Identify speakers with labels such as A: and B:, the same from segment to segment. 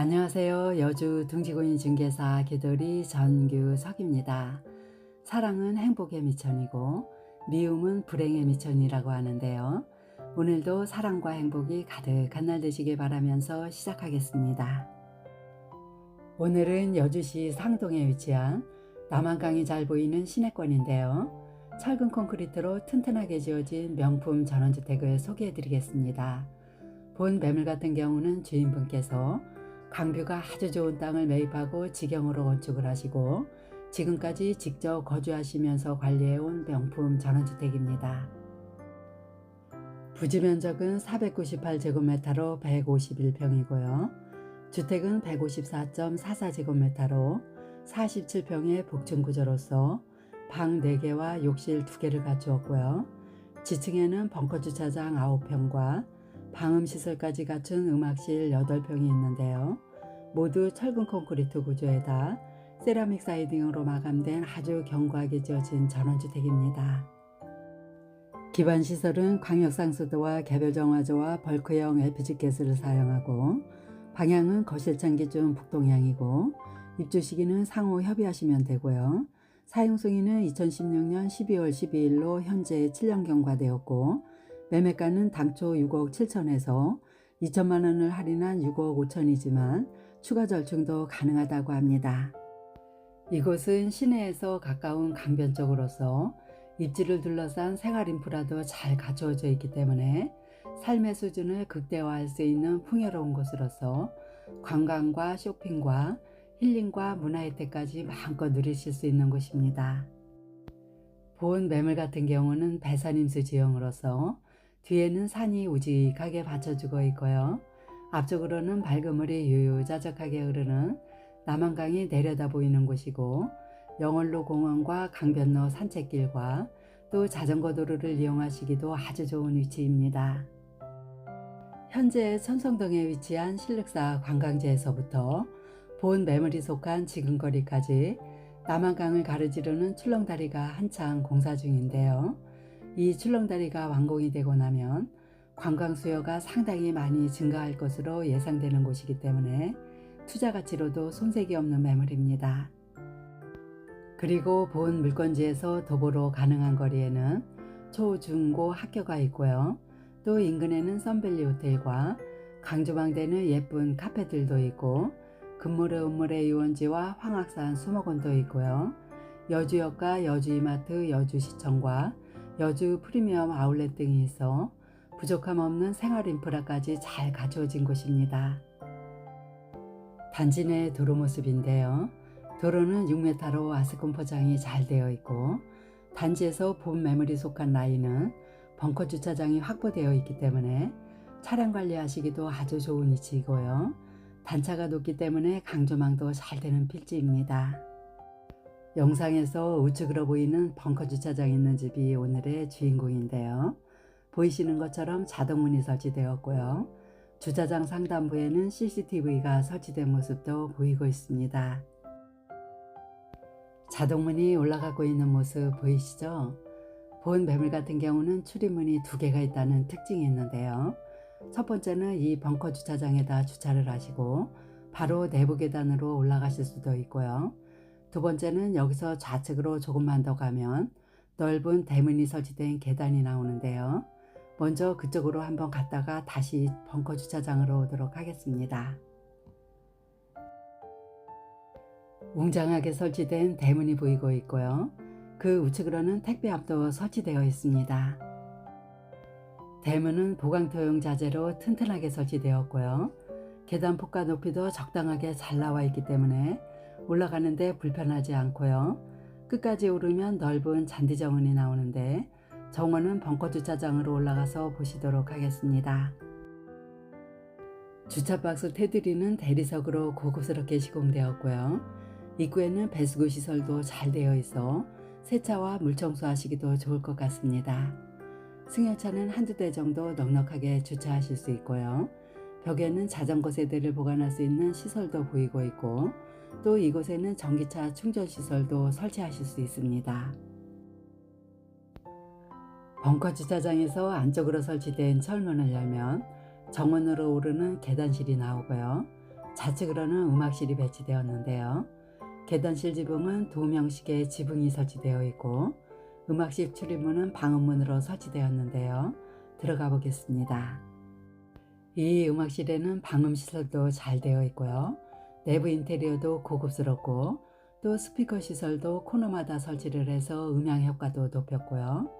A: 안녕하세요. 여주 둥지구인 중개사 개돌이 전규석입니다. 사랑은 행복의 미천이고 미움은 불행의 미천이라고 하는데요. 오늘도 사랑과 행복이 가득한 날 되시길 바라면서 시작하겠습니다. 오늘은 여주시 상동에 위치한 남한강이 잘 보이는 시내권인데요. 철근 콘크리트로 튼튼하게 지어진 명품 전원주택을 소개해 드리겠습니다. 본 매물 같은 경우는 주인분께서 강뷰가 아주 좋은 땅을 매입하고 직영으로 건축을 하시고 지금까지 직접 거주하시면서 관리해온 명품 전원주택입니다. 부지 면적은 498제곱미터로 151평이고요. 주택은 154.44제곱미터로 47평의 복층 구조로서 방 4개와 욕실 2개를 갖추었고요. 지층에는 벙커 주차장 9평과 방음 시설까지 갖춘 음악실 8평이 있는데요. 모두 철근 콘크리트 구조에다 세라믹 사이딩으로 마감된 아주 견고하게 지어진 전원주택입니다. 기반 시설은 광역상수도와 개별정화조와 벌크형 LPG 가스를 사용하고 방향은 거실창 기준 북동향이고 입주 시기는 상호 협의하시면 되고요. 사용 승인은 2016년 12월 12일로 현재 7년 경과 되었고 매매가는 당초 6억 7천에서 2천만 원을 할인한 6억 5천이지만 추가 절충도 가능하다고 합니다. 이곳은 시내에서 가까운 강변 쪽으로서 입지를 둘러싼 생활 인프라도 잘 갖추어져 있기 때문에 삶의 수준을 극대화할 수 있는 풍요로운 곳으로서 관광과 쇼핑과 힐링과 문화 혜택까지 마음껏 누리실 수 있는 곳입니다. 본 매물 같은 경우는 배산임수 지형으로서 뒤에는 산이 우직하게 받쳐주고 있고요. 앞쪽으로는 밝은 물이 유유자적하게 흐르는 남한강이 내려다 보이는 곳이고 영월로 공원과 강변로 산책길과 또 자전거 도로를 이용하시기도 아주 좋은 위치입니다. 현재 천성동에 위치한 신륵사 관광지에서부터 본 매물이 속한 지금거리까지 남한강을 가르지르는 출렁다리가 한창 공사 중인데요. 이 출렁다리가 완공이 되고 나면 관광 수요가 상당히 많이 증가할 것으로 예상되는 곳이기 때문에 투자 가치로도 손색이 없는 매물입니다. 그리고 본 물건지에서 도보로 가능한 거리에는 초, 중, 고 학교가 있고요. 또 인근에는 썬밸리 호텔과 강조망되는 예쁜 카페들도 있고 금물의 운물의 유원지와 황악산 수목원도 있고요. 여주역과 여주이마트, 여주시청과 여주 프리미엄 아울렛 있어 부족함 없는 생활 인프라까지 잘 갖추어진 곳입니다. 단지 내 도로 모습인데요. 도로는 6m로 아스콘 포장이 잘 되어 있고 단지에서 본 매물이 속한 라인은 벙커 주차장이 확보되어 있기 때문에 차량 관리하시기도 아주 좋은 위치이고요. 단차가 높기 때문에 강조망도 잘 되는 필지입니다. 영상에서 우측으로 보이는 벙커 주차장 있는 집이 오늘의 주인공인데요. 보이시는 것처럼 자동문이 설치되었고요. 주차장 상단부에는 CCTV가 설치된 모습도 보이고 있습니다. 자동문이 올라가고 있는 모습 보이시죠? 본 매물 같은 경우는 출입문이 두 개가 있다는 특징이 있는데요. 첫 번째는 이 벙커 주차장에다 주차를 하시고 바로 내부 계단으로 올라가실 수도 있고요. 두 번째는 여기서 좌측으로 조금만 더 가면 넓은 대문이 설치된 계단이 나오는데요. 먼저 그쪽으로 한번 갔다가 다시 벙커 주차장으로 오도록 하겠습니다. 웅장하게 설치된 대문이 보이고 있고요. 그 우측으로는 택배 앞도 설치되어 있습니다. 대문은 보강토용 자재로 튼튼하게 설치되었고요. 계단 폭과 높이도 적당하게 잘 나와 있기 때문에 올라가는데 불편하지 않고요. 끝까지 오르면 넓은 잔디 정원이 나오는데 정원은 벙커 주차장으로 올라가서 보시도록 하겠습니다. 주차박스 테두리는 대리석으로 고급스럽게 시공되었고요. 입구에는 배수구 시설도 잘 되어 있어 세차와 물청소하시기도 좋을 것 같습니다. 승용차는 한두 대 정도 넉넉하게 주차하실 수 있고요. 벽에는 자전거 세대를 보관할 수 있는 시설도 보이고 있고 또 이곳에는 전기차 충전 시설도 설치하실 수 있습니다. 벙커 주차장에서 안쪽으로 설치된 철문을 열면 정원으로 오르는 계단실이 나오고요. 좌측으로는 음악실이 배치되었는데요. 계단실 지붕은 두 명씩의 지붕이 설치되어 있고 음악실 출입문은 방음문으로 설치되었는데요. 들어가 보겠습니다. 이 음악실에는 방음 시설도 잘 되어 있고요. 내부 인테리어도 고급스럽고 또 스피커 시설도 코너마다 설치를 해서 음향 효과도 높였고요.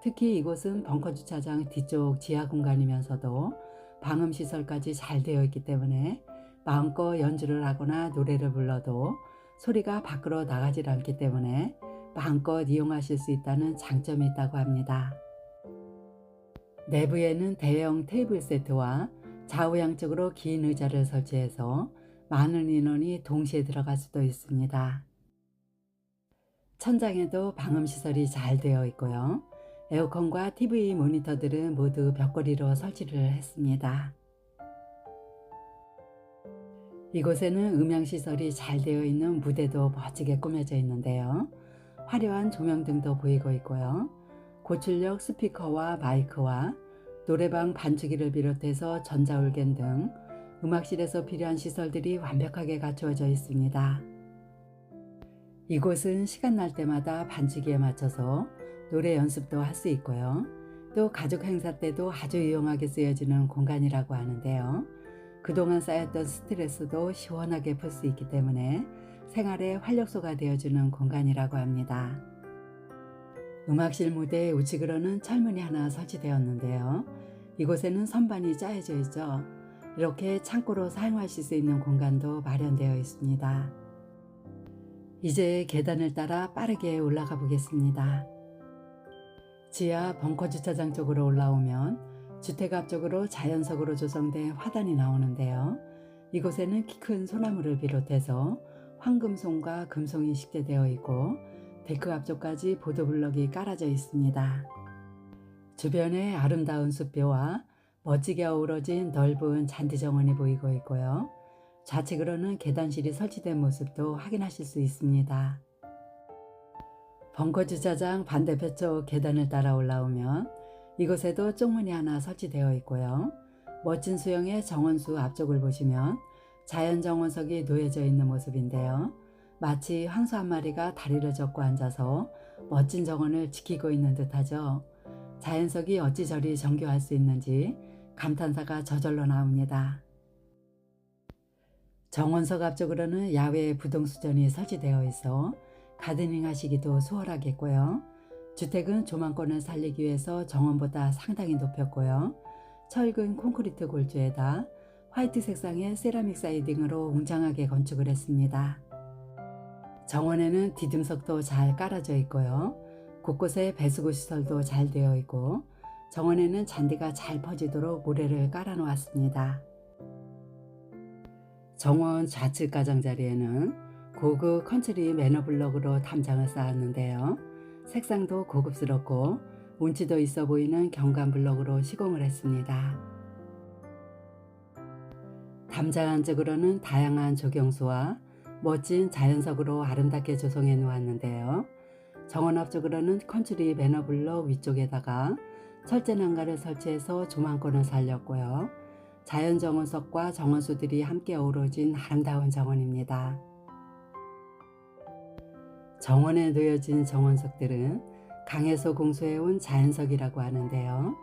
A: 특히 이곳은 벙커 주차장 뒤쪽 지하 공간이면서도 방음 시설까지 잘 되어 있기 때문에 마음껏 연주를 하거나 노래를 불러도 소리가 밖으로 나가질 않기 때문에 마음껏 이용하실 수 있다는 장점이 있다고 합니다. 내부에는 대형 테이블 세트와 좌우 양쪽으로 긴 의자를 설치해서 많은 인원이 동시에 들어갈 수도 있습니다. 천장에도 방음 시설이 잘 되어 있고요. 에어컨과 TV 모니터들은 모두 벽걸이로 설치를 했습니다. 이곳에는 음향 시설이 잘 되어 있는 무대도 멋지게 꾸며져 있는데요. 화려한 조명 등도 보이고 있고요. 고출력 스피커와 마이크와 노래방 반주기를 비롯해서 전자올겐 등 음악실에서 필요한 시설들이 완벽하게 갖추어져 있습니다. 이곳은 시간 날 때마다 반주기에 맞춰서 노래 연습도 할 수 있고요. 또 가족 행사 때도 아주 유용하게 쓰여지는 공간이라고 하는데요. 그동안 쌓였던 스트레스도 시원하게 풀 수 있기 때문에 생활의 활력소가 되어주는 공간이라고 합니다. 음악실 무대 우측으로는 철문이 하나 설치되었는데요. 이곳에는 선반이 짜여져 있죠. 이렇게 창고로 사용하실 수 있는 공간도 마련되어 있습니다. 이제 계단을 따라 빠르게 올라가 보겠습니다. 지하 벙커 주차장 쪽으로 올라오면 주택 앞쪽으로 자연석으로 조성된 화단이 나오는데요. 이곳에는 키 큰 소나무를 비롯해서 황금송과 금송이 식재되어 있고 데크 앞쪽까지 보도블럭이 깔아져 있습니다. 주변에 아름다운 숲뷰와 멋지게 어우러진 넓은 잔디 정원이 보이고 있고요. 좌측으로는 계단실이 설치된 모습도 확인하실 수 있습니다. 벙커 주차장 반대편 쪽 계단을 따라 올라오면 이곳에도 쪽문이 하나 설치되어 있고요. 멋진 수영의 정원수 앞쪽을 보시면 자연 정원석이 놓여져 있는 모습인데요. 마치 황소 한 마리가 다리를 젓고 앉아서 멋진 정원을 지키고 있는 듯하죠. 자연석이 어찌 저리 정교할 수 있는지 감탄사가 저절로 나옵니다. 정원석 앞쪽으로는 야외 부동수전이 설치되어 있어 가드닝 하시기도 수월하겠고요. 주택은 조망권을 살리기 위해서 정원보다 상당히 높였고요. 철근 콘크리트 골조에다 화이트 색상의 세라믹 사이딩으로 웅장하게 건축을 했습니다. 정원에는 디딤석도 잘 깔아져 있고요. 곳곳에 배수구 시설도 잘 되어 있고 정원에는 잔디가 잘 퍼지도록 모래를 깔아 놓았습니다. 정원 좌측 가장자리에는 고급 컨트리 매너블럭으로 담장을 쌓았는데요. 색상도 고급스럽고 운치도 있어 보이는 경관블럭으로 시공을 했습니다. 담장 안쪽으로는 다양한 조경수와 멋진 자연석으로 아름답게 조성해 놓았는데요. 정원 앞쪽으로는 컨츄리 매너블럭 위쪽에다가 철제 난간을 설치해서 조망권을 살렸고요. 자연 정원석과 정원수들이 함께 어우러진 아름다운 정원입니다. 정원에 놓여진 정원석들은 강에서 공수해온 자연석이라고 하는데요.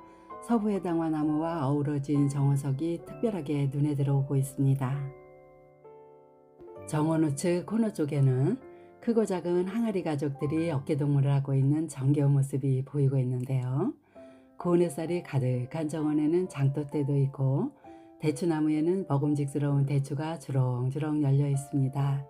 A: 서부해당화 나무와 어우러진 정원석이 특별하게 눈에 들어오고 있습니다. 정원 우측 코너 쪽에는 크고 작은 항아리 가족들이 어깨동무를 하고 있는 정겨운 모습이 보이고 있는데요. 고운 햇살이 가득한 정원에는 장독대도 있고 대추나무에는 먹음직스러운 대추가 주렁주렁 열려 있습니다.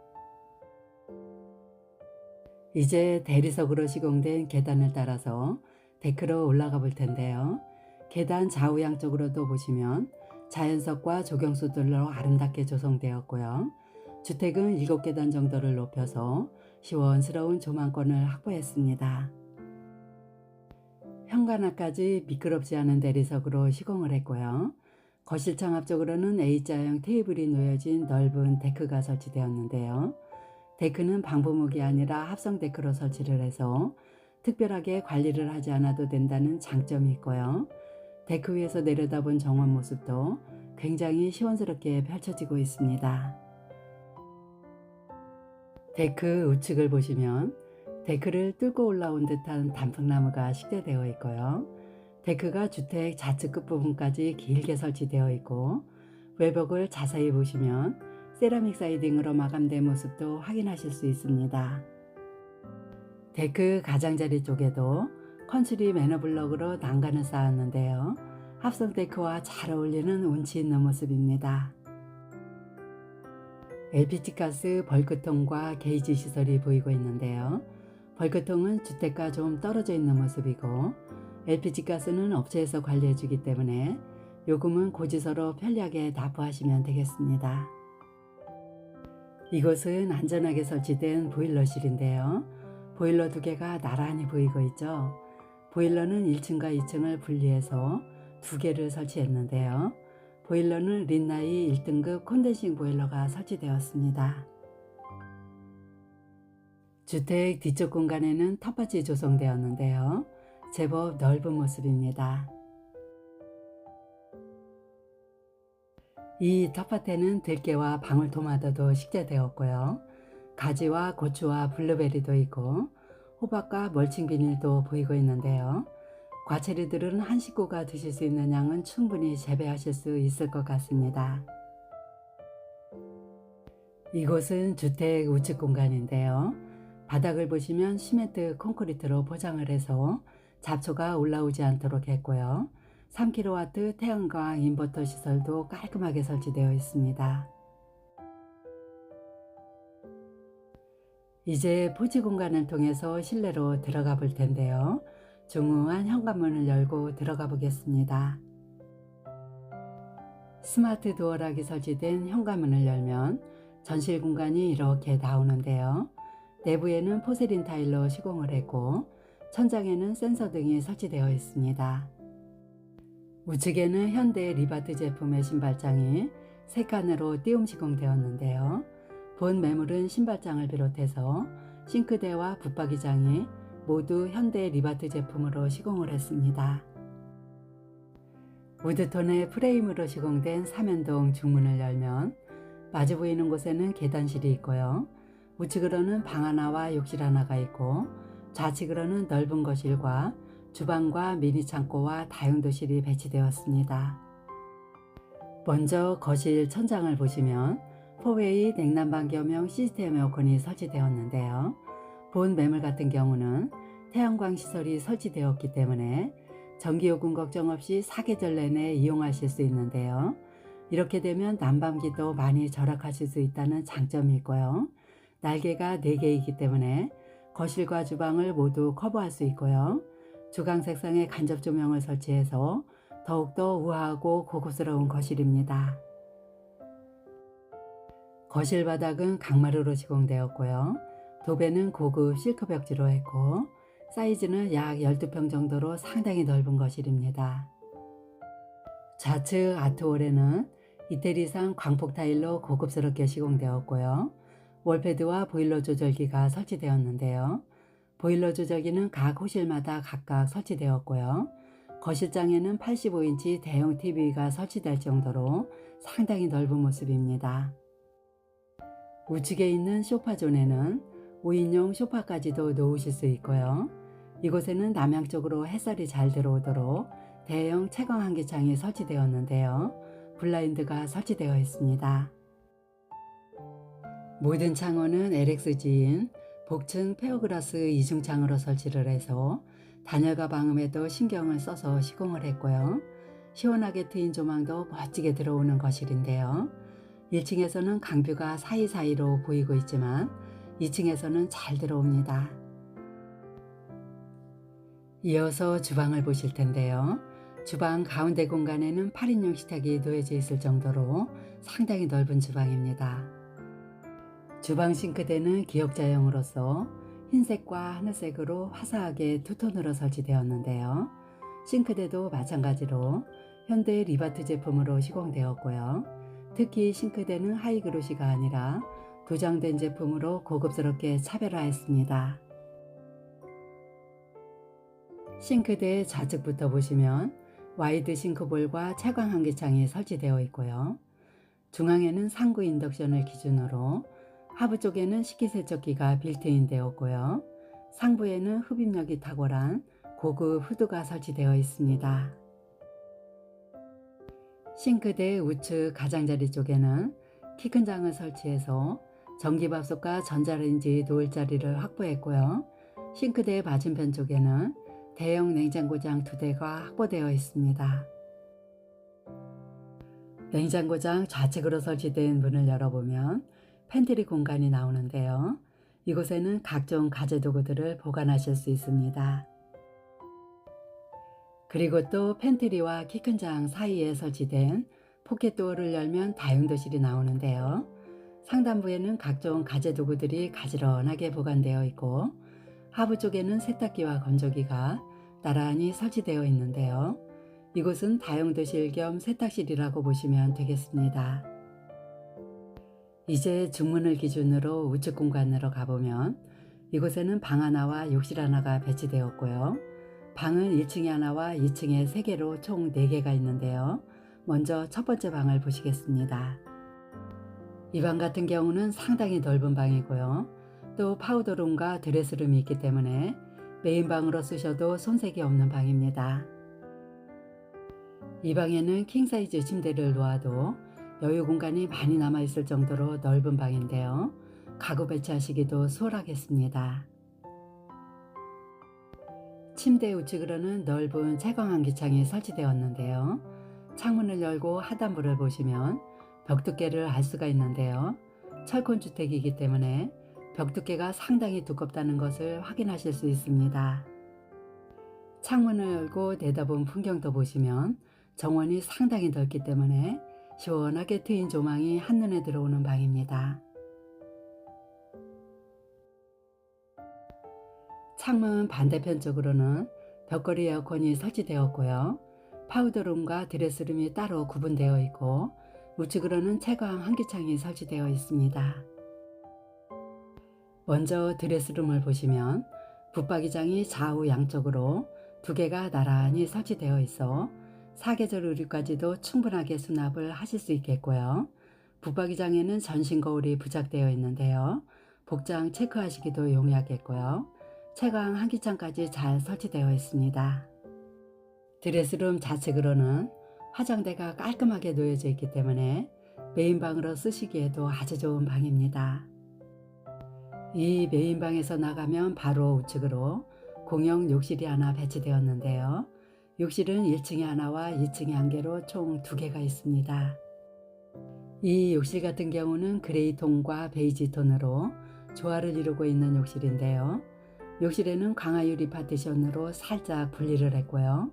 A: 이제 대리석으로 시공된 계단을 따라서 데크로 올라가 볼 텐데요. 계단 좌우 양 쪽으로도 보시면 자연석과 조경수들로 아름답게 조성되었고요. 주택은 7계단 정도를 높여서 시원스러운 조망권을 확보했습니다. 현관앞까지 미끄럽지 않은 대리석으로 시공을 했고요. 거실 창 앞 쪽으로는 A자형 테이블이 놓여진 넓은 데크가 설치되었는데요. 데크는 방부목이 아니라 합성 데크로 설치를 해서 특별하게 관리를 하지 않아도 된다는 장점이 있고요. 데크 위에서 내려다본 정원 모습도 굉장히 시원스럽게 펼쳐지고 있습니다. 데크 우측을 보시면 데크를 뚫고 올라온 듯한 단풍나무가 식재되어 있고요. 데크가 주택 좌측 끝부분까지 길게 설치되어 있고 외벽을 자세히 보시면 세라믹 사이딩으로 마감된 모습도 확인하실 수 있습니다. 데크 가장자리 쪽에도 컨츄리 매너블럭으로 난간을 쌓았는데요. 합성 데크와 잘 어울리는 운치 있는 모습입니다. LPG 가스 벌크통과 게이지 시설이 보이고 있는데요. 벌크통은 주택과 좀 떨어져 있는 모습이고 LPG 가스는 업체에서 관리해 주기 때문에 요금은 고지서로 편리하게 납부하시면 되겠습니다. 이곳은 안전하게 설치된 보일러실인데요. 보일러 두 개가 나란히 보이고 있죠. 보일러는 1층과 2층을 분리해서 두 개를 설치했는데요. 보일러는 린나이 1등급 콘덴싱 보일러가 설치되었습니다. 주택 뒤쪽 공간에는 텃밭이 조성되었는데요. 제법 넓은 모습입니다. 이 텃밭에는 들깨와 방울토마토도 식재되었고요. 가지와 고추와 블루베리도 있고 호박과 멀칭 비닐도 보이고 있는데요. 과체류들은 한 식구가 드실 수 있는 양은 충분히 재배하실 수 있을 것 같습니다. 이곳은 주택 우측 공간인데요. 바닥을 보시면 시멘트 콘크리트로 포장을 해서 잡초가 올라오지 않도록 했고요. 3kW 태양광 인버터 시설도 깔끔하게 설치되어 있습니다. 이제 포지 공간을 통해서 실내로 들어가 볼 텐데요. 중후한 현관문을 열고 들어가 보겠습니다. 스마트 도어락이 설치된 현관문을 열면 전실 공간이 이렇게 나오는데요. 내부에는 포세린 타일로 시공을 했고 천장에는 센서 등이 설치되어 있습니다. 우측에는 현대 리바트 제품의 신발장이 세 칸으로 띄움 시공되었는데요. 본 매물은 신발장을 비롯해서 싱크대와 붙박이장이 모두 현대 리바트 제품으로 시공을 했습니다. 우드톤의 프레임으로 시공된 삼연동 중문을 열면 마주 보이는 곳에는 계단실이 있고요. 우측으로는 방 하나와 욕실 하나가 있고 좌측으로는 넓은 거실과 주방과 미니 창고와 다용도실이 배치되었습니다. 먼저 거실 천장을 보시면 포웨이 냉난방 겸용 시스템 에어컨이 설치되었는데요. 본 매물 같은 경우는 태양광 시설이 설치되었기 때문에 전기요금 걱정 없이 사계절 내내 이용하실 수 있는데요. 이렇게 되면 난방비도 많이 절약하실 수 있다는 장점이 있고요. 날개가 4개이기 때문에 거실과 주방을 모두 커버할 수 있고요. 주강 색상의 간접 조명을 설치해서 더욱더 우아하고 고급스러운 거실입니다. 거실 바닥은 강마루로 시공되었고요. 도배는 고급 실크 벽지로 했고 사이즈는 약 12평 정도로 상당히 넓은 거실입니다. 좌측 아트홀에는 이태리상 광폭 타일로 고급스럽게 시공되었고요. 월패드와 보일러 조절기가 설치되었는데요. 보일러 조절기는 각 호실마다 각각 설치되었고요. 거실장에는 85인치 대형 TV가 설치될 정도로 상당히 넓은 모습입니다. 우측에 있는 소파존에는 5인용 소파까지도 놓으실 수 있고요. 이곳에는 남향쪽으로 햇살이 잘 들어오도록 대형 채광 환기창이 설치되었는데요. 블라인드가 설치되어 있습니다. 모든 창호는 LXG인 복층 페어그라스 이중창으로 설치를 해서 단열과 방음에도 신경을 써서 시공을 했고요. 시원하게 트인 조망도 멋지게 들어오는 거실인데요. 1층에서는 강뷰가 사이사이로 보이고 있지만 2층에서는 잘 들어옵니다. 이어서 주방을 보실 텐데요. 주방 가운데 공간에는 8인용 식탁이 놓여져 있을 정도로 상당히 넓은 주방입니다. 주방 싱크대는 기역자형으로서 흰색과 하늘색으로 화사하게 투톤으로 설치되었는데요. 싱크대도 마찬가지로 현대 리바트 제품으로 시공되었고요. 특히 싱크대는 하이그로시가 아니라 도장된 제품으로 고급스럽게 차별화했습니다. 싱크대 좌측부터 보시면 와이드 싱크볼과 채광 환기창이 설치되어 있고요. 중앙에는 상부 인덕션을 기준으로 하부 쪽에는 식기세척기가 빌트인 되었고요. 상부에는 흡입력이 탁월한 고급 후드가 설치되어 있습니다. 싱크대 우측 가장자리 쪽에는 키 큰 장을 설치해서 전기밥솥과 전자레인지 놓을 자리를 확보했고요. 싱크대 맞은편 쪽에는 대형 냉장고장 두 대가 확보되어 있습니다. 냉장고장 좌측으로 설치된 문을 열어보면 팬트리 공간이 나오는데요. 이곳에는 각종 가재 도구들을 보관하실 수 있습니다. 그리고 또 팬트리와 키 큰 장 사이에 설치된 포켓 도어를 열면 다용도실이 나오는데요. 상단부에는 각종 가재 도구들이 가지런하게 보관되어 있고 하부 쪽에는 세탁기와 건조기가 나란히 설치되어 있는데요. 이곳은 다용도실 겸 세탁실이라고 보시면 되겠습니다. 이제 중문을 기준으로 우측 공간으로 가보면 이곳에는 방 하나와 욕실 하나가 배치되었고요. 방은 1층에 하나와 2층에 3개로 총 4개가 있는데요. 먼저 첫 번째 방을 보시겠습니다. 이 방 같은 경우는 상당히 넓은 방이고요. 또 파우더룸과 드레스룸이 있기 때문에 메인 방으로 쓰셔도 손색이 없는 방입니다. 이 방에는 킹사이즈 침대를 놓아도 여유 공간이 많이 남아 있을 정도로 넓은 방인데요. 가구 배치하시기도 수월하겠습니다. 침대 우측으로는 넓은 채광 환기창이 설치되었는데요. 창문을 열고 하단부를 보시면 벽 두께를 알 수가 있는데요. 철콘 주택이기 때문에 벽 두께가 상당히 두껍다는 것을 확인하실 수 있습니다. 창문을 열고 내다본 풍경도 보시면 정원이 상당히 넓기 때문에 시원하게 트인 조망이 한눈에 들어오는 방입니다. 창문 반대편 쪽으로는 벽걸이 에어컨이 설치되었고요. 파우더룸과 드레스룸이 따로 구분되어 있고 우측으로는 채광 환기창이 설치되어 있습니다. 먼저 드레스룸을 보시면 붙박이장이 좌우 양쪽으로 두 개가 나란히 설치되어 있어 사계절 의류까지도 충분하게 수납을 하실 수 있겠고요. 붙박이장에는 전신 거울이 부착되어 있는데요. 복장 체크하시기도 용이하겠고요. 채광 환기창까지 잘 설치되어 있습니다. 드레스룸 좌측으로는 화장대가 깔끔하게 놓여져 있기 때문에 메인방으로 쓰시기에도 아주 좋은 방입니다. 이 메인방에서 나가면 바로 우측으로 공용 욕실이 하나 배치되었는데요. 욕실은 1층에 하나와 2층에 한 개로 총 두 개가 있습니다. 이 욕실 같은 경우는 그레이 톤과 베이지 톤으로 조화를 이루고 있는 욕실인데요. 욕실에는 강화유리 파티션으로 살짝 분리를 했고요.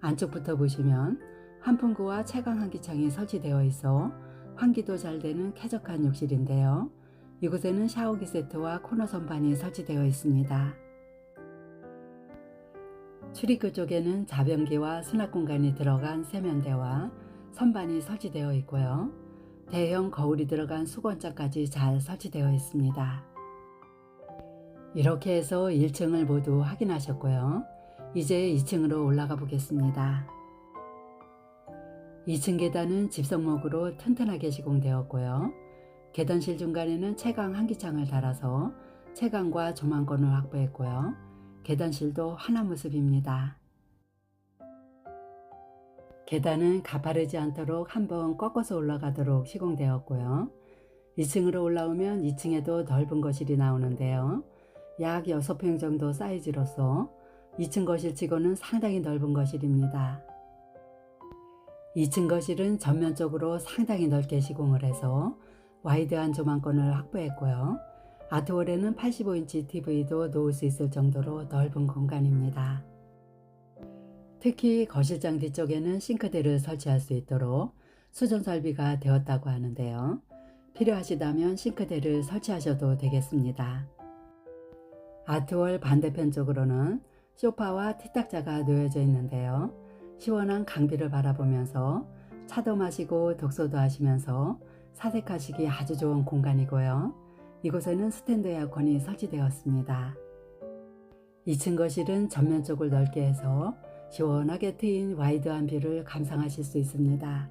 A: 안쪽부터 보시면 환풍구와 채광 환기창이 설치되어 있어 환기도 잘 되는 쾌적한 욕실인데요. 이곳에는 샤워기 세트와 코너 선반이 설치되어 있습니다. 출입구 쪽에는 자변기와 수납 공간이 들어간 세면대와 선반이 설치되어 있고요. 대형 거울이 들어간 수건장까지 잘 설치되어 있습니다. 이렇게 해서 1층을 모두 확인하셨고요. 이제 2층으로 올라가 보겠습니다. 2층 계단은 집성목으로 튼튼하게 시공되었고요. 계단실 중간에는 채광 환기창을 달아서 채광과 조망권을 확보했고요. 계단실도 하나 모습입니다. 계단은 가파르지 않도록 한번 꺾어서 올라가도록 시공되었고요. 2층으로 올라오면 2층에도 넓은 거실이 나오는데요. 약 6평 정도 사이즈로서 2층 거실치고는 상당히 넓은 거실입니다. 2층 거실은 전면적으로 상당히 넓게 시공을 해서 와이드한 조망권을 확보했고요. 아트월에는 85인치 TV도 놓을 수 있을 정도로 넓은 공간입니다. 특히 거실장 뒤쪽에는 싱크대를 설치할 수 있도록 수전 설비가 되었다고 하는데요. 필요하시다면 싱크대를 설치하셔도 되겠습니다. 아트월 반대편 쪽으로는 소파와 티탁자가 놓여져 있는데요. 시원한 강비를 바라보면서 차도 마시고 독서도 하시면서 사색하시기 아주 좋은 공간이고요. 이곳에는 스탠드 에어컨이 설치되었습니다. 2층 거실은 전면 쪽을 넓게 해서 시원하게 트인 와이드한 뷰를 감상하실 수 있습니다.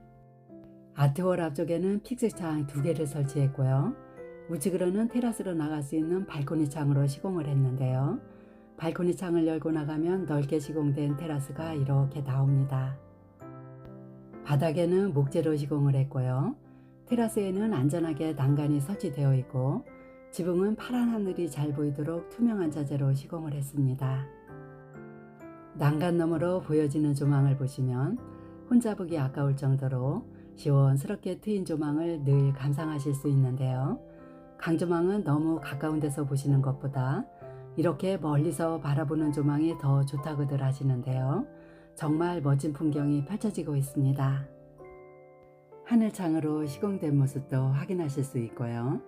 A: 아트월 앞쪽에는 픽스창 두 개를 설치했고요. 우측으로는 테라스로 나갈 수 있는 발코니 창으로 시공을 했는데요. 발코니 창을 열고 나가면 넓게 시공된 테라스가 이렇게 나옵니다. 바닥에는 목재로 시공을 했고요. 테라스에는 안전하게 난간이 설치되어 있고 지붕은 파란 하늘이 잘 보이도록 투명한 자재로 시공을 했습니다. 난간 너머로 보여지는 조망을 보시면 혼자 보기 아까울 정도로 시원스럽게 트인 조망을 늘 감상하실 수 있는데요. 강조망은 너무 가까운 데서 보시는 것보다 이렇게 멀리서 바라보는 조망이 더 좋다고들 하시는데요. 정말 멋진 풍경이 펼쳐지고 있습니다. 하늘창으로 시공된 모습도 확인하실 수 있고요.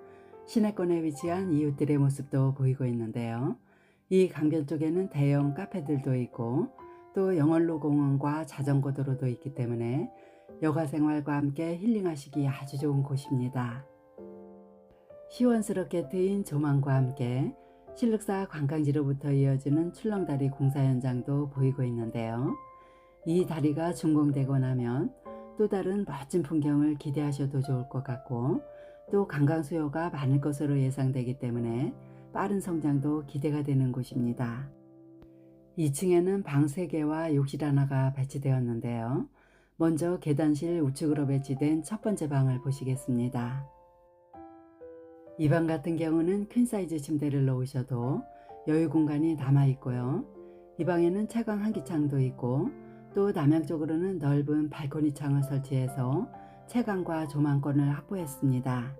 A: 시내권에 위치한 이웃들의 모습도 보이고 있는데요. 이 강변 쪽에는 대형 카페들도 있고 또 영월로 공원과 자전거 도로도 있기 때문에 여가 생활과 함께 힐링하시기 아주 좋은 곳입니다. 시원스럽게 트인 조망과 함께 실륵사 관광지로부터 이어지는 출렁다리 공사 현장도 보이고 있는데요. 이 다리가 준공되고 나면 또 다른 멋진 풍경을 기대하셔도 좋을 것 같고 또 관광 수요가 많을 것으로 예상되기 때문에 빠른 성장도 기대가 되는 곳입니다. 2층에는 방 3개와 욕실 하나가 배치되었는데요. 먼저 계단실 우측으로 배치된 첫 번째 방을 보시겠습니다. 이 방 같은 경우는 큰 사이즈 침대를 놓으셔도 여유 공간이 남아 있고요. 이 방에는 채광 한기창도 있고 또 남향 쪽으로는 넓은 발코니 창을 설치해서 채광과 조망권을 확보했습니다.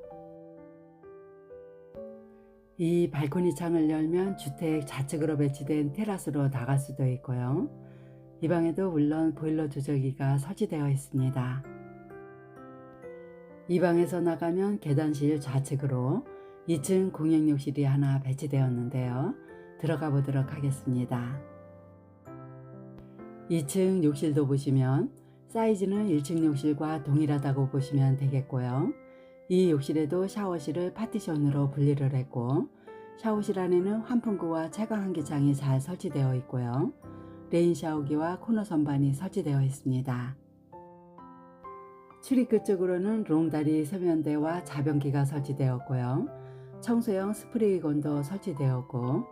A: 이 발코니 창을 열면 주택 좌측으로 배치된 테라스로 나갈 수도 있고요. 이 방에도 물론 보일러 조절기가 설치되어 있습니다. 이 방에서 나가면 계단실 좌측으로 2층 공용욕실이 하나 배치되었는데요. 들어가 보도록 하겠습니다. 2층 욕실도 보시면 사이즈는 1층 욕실과 동일하다고 보시면 되겠고요. 이 욕실에도 샤워실을 파티션으로 분리를 했고 샤워실 안에는 환풍구와 채광 한기창이 잘 설치되어 있고요. 레인 샤워기와 코너 선반이 설치되어 있습니다. 출입구 쪽으로는 롱다리 세면대와 자변기가 설치되었고요. 청소용 스프레이건도 설치되었고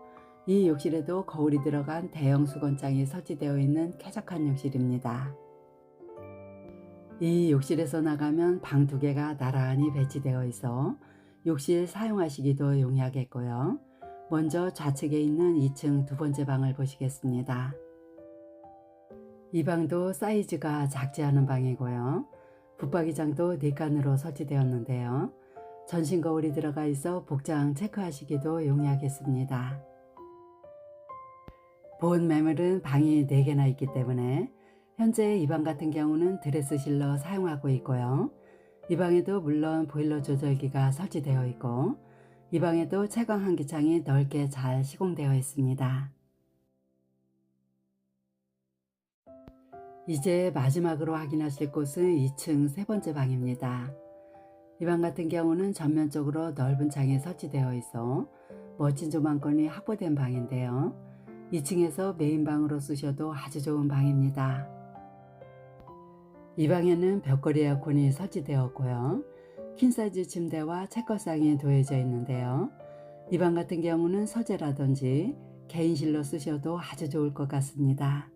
A: 이 욕실에도 거울이 들어간 대형 수건장이 설치되어 있는 쾌적한 욕실입니다. 이 욕실에서 나가면 방 두 개가 나란히 배치되어 있어 욕실 사용하시기도 용이하겠고요. 먼저 좌측에 있는 2층 두 번째 방을 보시겠습니다. 이 방도 사이즈가 작지 않은 방이고요. 붙박이장도 4칸으로 설치되었는데요. 전신 거울이 들어가 있어 복장 체크하시기도 용이하겠습니다. 본 매물은 방이 4개나 있기 때문에 현재 이 방 같은 경우는 드레스실로 사용하고 있고요. 이 방에도 물론 보일러 조절기가 설치되어 있고 이 방에도 채광 환기창이 넓게 잘 시공되어 있습니다. 이제 마지막으로 확인하실 곳은 2층 세 번째 방입니다. 이 방 같은 경우는 전면적으로 넓은 창이 설치되어 있어 멋진 조망권이 확보된 방인데요. 2층에서 메인방으로 쓰셔도 아주 좋은 방입니다. 이 방에는 벽걸이 에어컨이 설치되었고요. 퀸사이즈 침대와 책거상이 도해져 있는데요. 이 방 같은 경우는 서재라든지 개인실로 쓰셔도 아주 좋을 것 같습니다.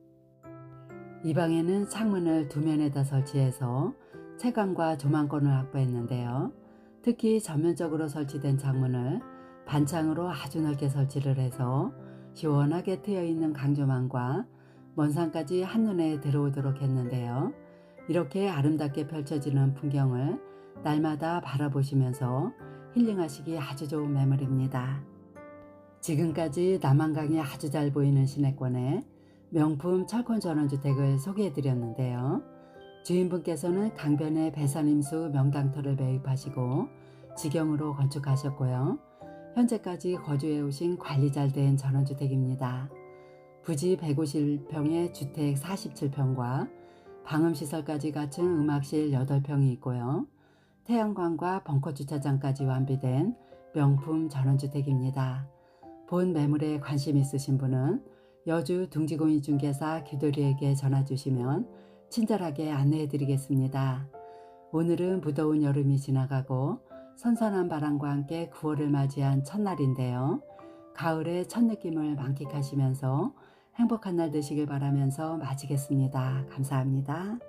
A: 이 방에는 창문을 두 면에다 설치해서 채광과 조망권을 확보했는데요. 특히 전면적으로 설치된 창문을 반창으로 아주 넓게 설치를 해서 시원하게 트여 있는 강조망과 먼 산까지 한눈에 들어오도록 했는데요. 이렇게 아름답게 펼쳐지는 풍경을 날마다 바라보시면서 힐링하시기 아주 좋은 매물입니다. 지금까지 남한강이 아주 잘 보이는 시내권에 명품 철권 전원주택을 소개해 드렸는데요. 주인분께서는 강변의 배산임수 명당터를 매입하시고 직영으로 건축하셨고요. 현재까지 거주해 오신 관리 잘 된 전원주택입니다. 부지 150평의 주택 47평과 방음시설까지 갖춘 음악실 8평이 있고요. 태양광과 벙커 주차장까지 완비된 명품 전원주택입니다. 본 매물에 관심 있으신 분은 여주 둥지공인 중개사 규돌이에게 전화 주시면 친절하게 안내해 드리겠습니다. 오늘은 무더운 여름이 지나가고 선선한 바람과 함께 9월을 맞이한 첫날인데요. 가을의 첫 느낌을 만끽하시면서 행복한 날 되시길 바라면서 마치겠습니다. 감사합니다.